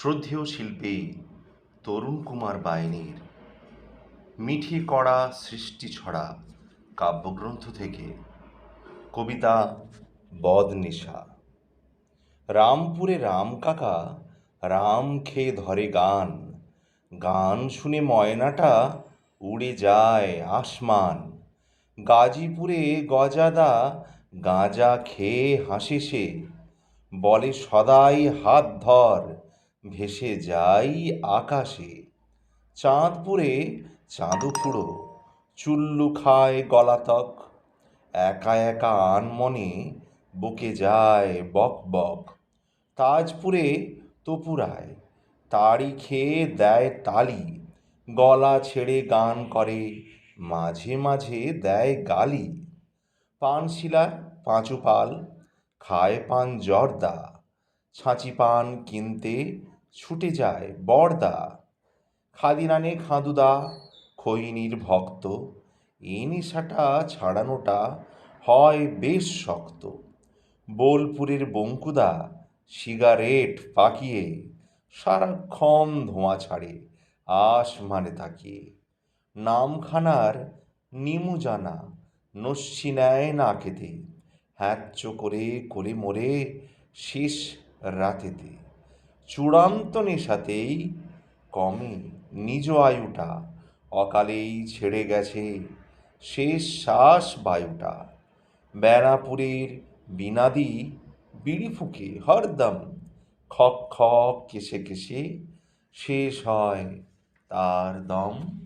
শ্রদ্ধেয় শিল্পী তরুণ কুমার বাহিনীর মিঠি কড়া সৃষ্টি ছড়া কাব্যগ্রন্থ থেকে কবিতা বদনিশা। রামপুরে রাম কাকা, রাম খেয়ে ধরে গান। গান শুনে ময়নাটা উড়ে যায় আসমান। গাজীপুরে গজাদা, গাঁজা খেয়ে হাসে সে। বলে, সদাই হাত ধর ভেসে যাই আকাশে। চাঁদপুরে চাঁদুফুড়ো চুল্লু খায় গলাতক। একা একা আনমনে বুকে যায় বক বক। তাজপুরে তপুরায় তাড়ি খেয়ে দেয় তালি। গলা ছেড়ে গান করে, মাঝে মাঝে দেয় গালি। পানশিলার পাঁচু পাল, খায় পান জর্দা। ছাঁচি পান কিনতে ছুটে যায় বড়দা খাদিরানে খাঁদুদা, খৈনির ভক্ত এই নেশাটা ছাড়ানোটা হয় বেশ শক্ত। বোলপুরের বঙ্কুদা, সিগারেট পাকিয়ে সারাক্ষণ ধোঁয়া ছাড়ে, আসমানে তাকিয়ে। নামখানার নিমু জানা নস্যি নেয় না খেতে। হ্যাচ্চ করে করে মরে শেষ রাতেতে। চূড়ান্ত নেশাতেই কমে নিজ আয়ুটা। অকালেই ছেড়ে গেছে শেষ শ্বাস বায়ুটা। বেড়াপুরের বিনাদি বিড়ি ফুঁকে হরদম। খক খক কেসে কেসে শেষ হয় তার দম।